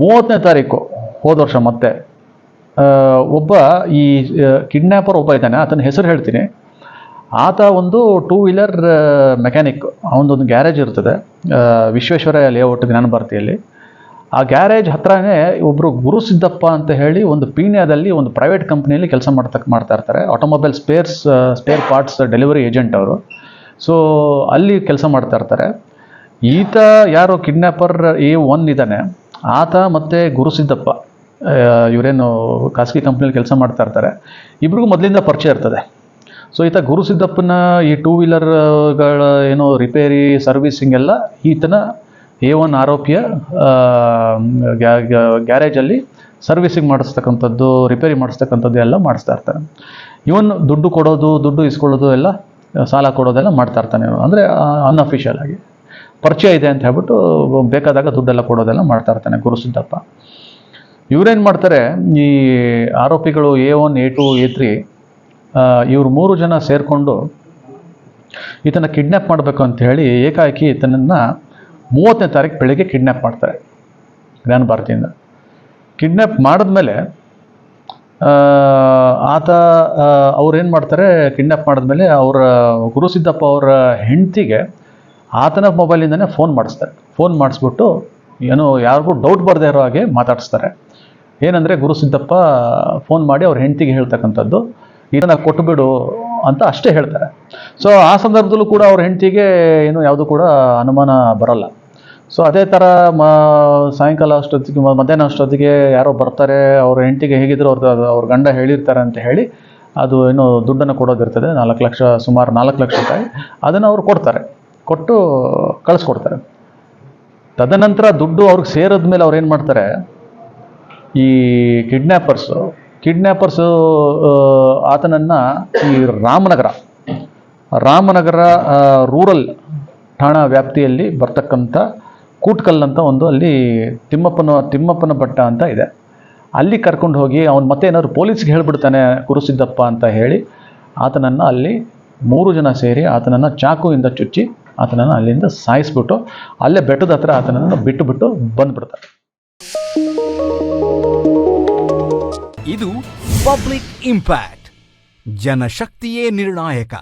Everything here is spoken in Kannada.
ಮೂವತ್ತನೇ ತಾರೀಕು ಹೋದ ವರ್ಷ ಮತ್ತೆ. ಒಬ್ಬ ಈ ಕಿಡ್ನ್ಯಾಪರ್ ಒಬ್ಬ ಇದ್ದಾನೆ, ಆತನ ಹೆಸರು ಹೇಳ್ತೀನಿ. ಆತ ಒಂದು ಟೂ ವೀಲರ್ ಮೆಕ್ಯಾನಿಕ್ ಅವನದೊಂದು ಗ್ಯಾರೇಜ್ ಇರ್ತದೆ ವಿಶ್ವೇಶ್ವರ ಲೇಔಟ್ ಜ್ಞಾನಭಾರತಿಯಲ್ಲಿ. ಆ ಗ್ಯಾರೇಜ್ ಹತ್ರನೇ ಒಬ್ಬರು ಗುರುಸಿದ್ದಪ್ಪ ಅಂತ ಹೇಳಿ ಒಂದು ಪೀಣ್ಯದಲ್ಲಿ ಒಂದು ಪ್ರೈವೇಟ್ ಕಂಪ್ನಿಯಲ್ಲಿ ಕೆಲಸ ಮಾಡ್ತಾ ಮಾಡ್ತಾ ಇರ್ತಾರೆ. Automobile spares spare parts delivery agent ಅವರು. ಸೊ ಅಲ್ಲಿ ಕೆಲಸ ಮಾಡ್ತಾ ಇರ್ತಾರೆ. ಈತ ಯಾರು ಕಿಡ್ನ್ಯಾಪರ್ ಎ ಒನ್ ಇದ್ದಾನೆ. ಆತ ಮತ್ತು ಗುರುಸಿದ್ದಪ್ಪ ಇವರೇನು ಖಾಸಗಿ ಕಂಪ್ನಿಯಲ್ಲಿ ಕೆಲಸ ಮಾಡ್ತಾ ಇರ್ತಾರೆ. ಇಬ್ರಿಗೂ ಮೊದಲಿಂದ ಪರಿಚಯ ಇರ್ತದೆ. ಸೊ ಈತ ಗುರುಸಿದ್ದಪ್ಪನ ಈ ಟೂ ವೀಲರ್ಗಳ ಏನು ರಿಪೇರಿ ಸರ್ವಿಸಿಂಗ್ ಎಲ್ಲ ಈತನ ಎ ಒನ್ ಆರೋಪಿಯ ಗ್ಯಾರೇಜಲ್ಲಿ ಸರ್ವಿಸಿಂಗ್ ಮಾಡಿಸ್ತಕ್ಕಂಥದ್ದು ರಿಪೇರಿ ಮಾಡಿಸ್ತಕ್ಕಂಥದ್ದು ಎಲ್ಲ ಮಾಡಿಸ್ತಾ ಇರ್ತಾನೆ. ಇವನ್ ದುಡ್ಡು ಕೊಡೋದು, ದುಡ್ಡು ಇಸ್ಕೊಳ್ಳೋದು ಎಲ್ಲ, ಸಾಲ ಕೊಡೋದೆಲ್ಲ ಮಾಡ್ತಾ ಇರ್ತಾನೆ ಅಂದರೆ ಅನ್ಅಫಿಷಿಯಲ್ ಆಗಿ. ಪರಿಚಯ ಇದೆ ಅಂತ ಹೇಳ್ಬಿಟ್ಟು ಬೇಕಾದಾಗ ದುಡ್ಡೆಲ್ಲ ಕೊಡೋದೆಲ್ಲ ಮಾಡ್ತಾ ಇರ್ತಾನೆ ಗುರುಸಿದ್ದಪ್ಪ ಇವರೇನು ಮಾಡ್ತಾರೆ, ಈ ಆರೋಪಿಗಳು A one, A two, A three ಇವರು ಮೂರು ಜನ ಸೇರಿಕೊಂಡು ಈತನ ಕಿಡ್ನ್ಯಾಪ್ ಮಾಡಬೇಕು ಅಂತ ಹೇಳಿ ಏಕಾಏಕಿ ಈತನನ್ನು ಮೂವತ್ತನೇ ತಾರೀಕು ಬೆಳಿಗ್ಗೆ ಕಿಡ್ನ್ಯಾಪ್ ಮಾಡ್ತಾರೆ ಜ್ಞಾನ ಭಾರತಿಯಿಂದ. ಕಿಡ್ನ್ಯಾಪ್ ಮಾಡಿದ್ಮೇಲೆ ಆತ ಅವ್ರೇನು ಮಾಡ್ತಾರೆ ಕಿಡ್ನ್ಯಾಪ್ ಮಾಡಿದ್ಮೇಲೆ ಅವರ ಗುರುಸಿದ್ದಪ್ಪ ಅವರ ಹೆಂಡತಿಗೆ ಆತನ ಮೊಬೈಲಿಂದನೇ ಫೋನ್ ಮಾಡಿಸ್ತಾರೆ. ಫೋನ್ ಮಾಡಿಸ್ಬಿಟ್ಟು ಏನೋ ಯಾರಿಗೂ ಡೌಟ್ ಬರದೇ ಇರೋ ಹಾಗೆ ಮಾತಾಡಿಸ್ತಾರೆ. ಏನಂದರೆ ಗುರುಸಿದ್ದಪ್ಪ ಫೋನ್ ಮಾಡಿ ಅವ್ರ ಹೆಂಡತಿಗೆ ಹೇಳ್ತಕ್ಕಂಥದ್ದು. ಇದನ್ನು ಕೊಟ್ಟುಬಿಡು ಅಂತ ಅಷ್ಟೇ ಹೇಳ್ತಾರೆ. ಸೊ ಆ ಸಂದರ್ಭದಲ್ಲೂ ಕೂಡ ಅವ್ರ ಹೆಂಡತಿಗೆ ಏನು ಯಾವುದು ಕೂಡ ಅನುಮಾನ ಬರಲ್ಲ. ಸೊ ಅದೇ ಥರ ಮ, ಸಾಯಂಕಾಲ ಅಷ್ಟೊತ್ತಿಗೆ ಮಧ್ಯಾಹ್ನ ಅಷ್ಟೊತ್ತಿಗೆ ಯಾರೋ ಬರ್ತಾರೆ. ಅವ್ರ ಹೆಂಡತಿಗೆ ಹೇಗಿದ್ರು ಅವ್ರದ್ದು ಅವ್ರ ಗಂಡ ಹೇಳಿರ್ತಾರೆ ಅಂತ ಹೇಳಿ ಅದು ಏನು ದುಡ್ಡನ್ನು ಕೊಡೋದಿರ್ತದೆ. ನಾಲ್ಕು ಲಕ್ಷ, ಸುಮಾರು ನಾಲ್ಕು ಲಕ್ಷ ರೂಪಾಯಿ ಅದನ್ನು ಅವ್ರು ಕೊಡ್ತಾರೆ. ಕೊಟ್ಟು ಕಳಿಸ್ಕೊಡ್ತಾರೆ. ತದನಂತರ ದುಡ್ಡು ಅವ್ರಿಗೆ ಸೇರಿದ ಮೇಲೆ ಅವ್ರು ಏನು ಮಾಡ್ತಾರೆ, ಈ ಕಿಡ್ನ್ಯಾಪರ್ಸು ಕಿಡ್ನ್ಯಾಪರ್ಸು ಆತನನ್ನು ಈ ರಾಮನಗರ ರಾಮನಗರ ರೂರಲ್ ಠಾಣಾ ವ್ಯಾಪ್ತಿಯಲ್ಲಿ ಬರ್ತಕ್ಕಂಥ ಕೂಟ್ಕಲ್ ಅಂತ ಒಂದು ಅಲ್ಲಿ ತಿಮ್ಮಪ್ಪನ ತಿಮ್ಮಪ್ಪನ ಭಟ್ಟ ಅಂತ ಇದೆ. ಅಲ್ಲಿ ಕರ್ಕೊಂಡು ಹೋಗಿ ಅವನು ಮತ್ತೆ ಏನಾದ್ರು ಪೊಲೀಸ್ಗೆ ಹೇಳ್ಬಿಡ್ತಾನೆ ಕುರುಸಿದ್ದಪ್ಪ ಅಂತ ಹೇಳಿ ಆತನನ್ನು ಅಲ್ಲಿ ಮೂರು ಜನ ಸೇರಿ ಆತನನ್ನು ಚಾಕುವಿಂದ ಚುಚ್ಚಿ ಆತನನ್ನು ಅಲ್ಲಿಂದ ಸಾಯಿಸ್ಬಿಟ್ಟು ಅಲ್ಲೇ ಬೆಟ್ಟದ ಹತ್ರ ಆತನನ್ನು ಬಿಟ್ಟು ಬಿಟ್ಟು ಬಂದ್ಬಿಡ್ತಾರೆ. ಇದು ಪಬ್ಲಿಕ್ ಇಂಪ್ಯಾಕ್ಟ್, ಜನಶಕ್ತಿಯೇ ನಿರ್ಣಾಯಕ.